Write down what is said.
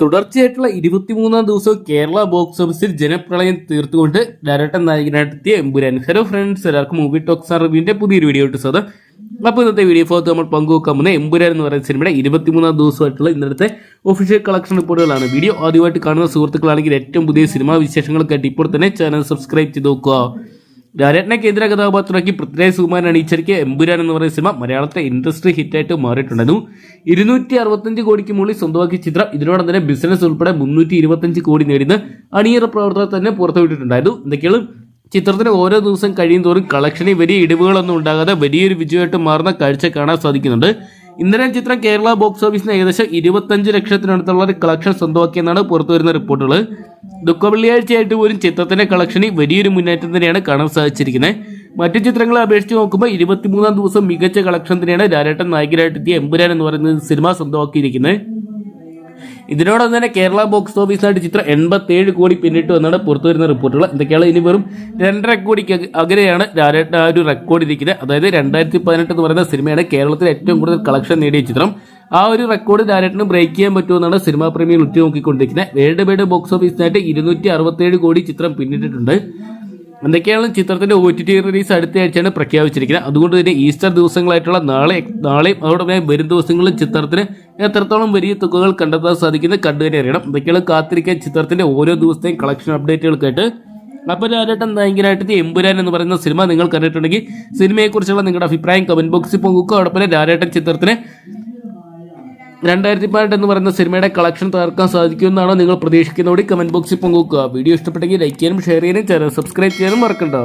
തുടർച്ചയായിട്ടുള്ള ഇരുപത്തിമൂന്നാം ദിവസം കേരള ബോക്സ് ഓഫീസിൽ ജനപ്രളയം തീർത്തുകൊണ്ട് ഡയറക്ടർ നായകനായിട്ടെത്തിയ എമ്പുരാൻ. ഹലോ ഫ്രണ്ട്സ് എല്ലാവർക്കും മൂവി ടോക്സ് ആർ റിവ്യൂവിന്റെ പുതിയൊരു വീഡിയോ ഇട്ട് സാർ അപ്പോൾ ഇന്നത്തെ വീഡിയോ ഫോർത്ത് നമ്മൾ പങ്കുവെക്കാൻ പോകുന്ന എമ്പുരാൻ എന്ന് പറയുന്ന സിനിമയുടെ ഇരുപത്തിമൂന്നാം ദിവസമായിട്ടുള്ള ഇന്നത്തെ ഒഫീഷ്യൽ കളക്ഷൻ റിപ്പോർട്ടുകളാണ് വീഡിയോ ആദ്യമായിട്ട് കാണുന്ന സുഹൃത്തുക്കളാണെങ്കിൽ ഏറ്റവും പുതിയ സിനിമാ വിശേഷങ്ങൾക്കായിട്ട് ഇപ്പോൾ തന്നെ ചാനൽ സബ്സ്ക്രൈബ് ചെയ്ത് നോക്കുക. രാരേട്ടനെ കേന്ദ്ര കഥാപാത്രമാക്കി പൃഥ്വിരാജ് സുകുമാരൻ അണിയിച്ചിറക്കിയ എമ്പുരാൻ എന്ന് പറയുന്ന സിനിമ മലയാളത്തെ ഇൻഡസ്ട്രി ഹിറ്റായിട്ട് മാറിയിട്ടുണ്ടായിരുന്നു ഇരുന്നൂറ്റി അറുപത്തഞ്ച് കോടിക്ക് മുകളിൽ സ്വന്തമാക്കിയ ചിത്രം ഇതിനോടൊപ്പം തന്നെ ബിസിനസ് ഉൾപ്പെടെ മുന്നൂറ്റി ഇരുപത്തഞ്ച് കോടി നേടുന്ന അണിയറ പ്രവർത്തകർ തന്നെ പുറത്തുവിട്ടിട്ടുണ്ടായിരുന്നു. എന്തൊക്കെയാണ് ചിത്രത്തിന് ഓരോ ദിവസം കഴിയും തോറും കളക്ഷനിൽ വലിയ ഇടിവുകളൊന്നും ഉണ്ടാകാതെ വലിയൊരു വിജയമായിട്ട് മാറുന്ന കാഴ്ച കാണാൻ സാധിക്കുന്നുണ്ട്. ഇന്നലെ ചിത്രം കേരള ബോക്സ് ഓഫീസിന് ഏകദേശം ഇരുപത്തഞ്ച് ലക്ഷത്തിനടുത്തുള്ള ഒരു കളക്ഷൻ സ്വന്തമാക്കിയെന്നാണ് പുറത്തുവരുന്ന റിപ്പോർട്ടുകൾ. ദുഃഖ വെള്ളിയാഴ്ചയായിട്ട് പോലും ചിത്രത്തിന്റെ കളക്ഷനിൽ വലിയൊരു മുന്നേറ്റം തന്നെയാണ് കാണാൻ സാധിച്ചിരിക്കുന്നത്. മറ്റു ചിത്രങ്ങളെ അപേക്ഷിച്ച് നോക്കുമ്പോൾ ഇരുപത്തിമൂന്നാം ദിവസം മികച്ച കളക്ഷൻ തന്നെയാണ് രാരേട്ടൻ നായകനായിട്ടെത്തിയ എമ്പുരാൻ എന്ന് പറയുന്ന സിനിമ സ്വന്തമാക്കിയിരിക്കുന്നത്. ഇതിനോടൊപ്പം തന്നെ കേരള ബോക്സ് ഓഫീസായിട്ട് ചിത്രം എൺപത്തേഴ് കോടി പിന്നിട്ടു എന്നാണ് പുറത്തുവരുന്ന റിപ്പോർട്ടുകൾ. എന്തൊക്കെയാണ്? ഇനി വെറും രണ്ടര കോടിക്ക് അക- അകലെയാണ് ആ ഒരു റെക്കോർഡ് ഇരിക്കുന്നത്. അതായത് രണ്ടായിരത്തി പതിനെട്ട് എന്ന് പറയുന്ന സിനിമയാണ് കേരളത്തിൽ ഏറ്റവും കൂടുതൽ കളക്ഷൻ നേടിയ ചിത്രം. ആ ഒരു റെക്കോർഡ് ഡയറക്ടറിന് ബ്രേക്ക് ചെയ്യാൻ പറ്റുമെന്നാണ് സിനിമാ പ്രേമികൾ ഉറ്റുനോക്കിക്കൊണ്ടിരിക്കുന്നത്. വേൾഡ് വൈഡ് ബോക്സ് ഓഫീസിനായിട്ട് ഇരുന്നൂറ്റി അറുപത്തേഴ് കോടി ചിത്രം പിന്നിട്ടിട്ടുണ്ട്. എന്തൊക്കെയാണ് ചിത്രത്തിന്റെ ഒ ടി ടി റിലീസ് അടുത്ത ആഴ്ചയാണ് പ്രഖ്യാപിച്ചിരിക്കുന്നത്. അതുകൊണ്ട് തന്നെ ഈസ്റ്റർ ദിവസങ്ങളായിട്ടുള്ള നാളെ നാളെയും അതോടൊപ്പം വരും ദിവസങ്ങളിൽ ചിത്രത്തിന് എത്രത്തോളം വലിയ തുകകൾ കണ്ടെത്താൻ സാധിക്കുന്നത് കണ്ടുതന്നെ അറിയണം. എന്തൊക്കെയാണ് കാത്തിരിക്കാൻ ചിത്രത്തിന്റെ ഓരോ ദിവസത്തെയും കളക്ഷൻ അപ്ഡേറ്റുകൾക്കായിട്ട് അപ്പോൾ രാജേട്ടൻ നായകനായിട്ട് എമ്പുരാൻ എന്ന് പറയുന്ന സിനിമ നിങ്ങൾ കണ്ടിട്ടുണ്ടെങ്കിൽ സിനിമയെക്കുറിച്ചുള്ള നിങ്ങളുടെ അഭിപ്രായം കമന്റ് ബോക്സിൽ പോകുക അതോടൊപ്പം രാജേട്ടൻ ചിത്രത്തിന് രണ്ടായിരത്തി പതിനെട്ട് എന്ന് പറയുന്ന സിനിമയുടെ കളക്ഷൻ തകർക്കാൻ സാധിക്കുമെന്നാണോ നിങ്ങൾ പ്രതീക്ഷിക്കുന്നതോടെ കമന്റ് ബോക്സിൽ പങ്കുവെക്കുക. വീഡിയോ ഇഷ്ടപ്പെട്ടെങ്കിൽ ലൈക്ക് ചെയ്യാനും ഷെയർ ചെയ്യാനും ചാനൽ സബ്സ്ക്രൈബ് ചെയ്യാനും മറക്കണ്ടോ.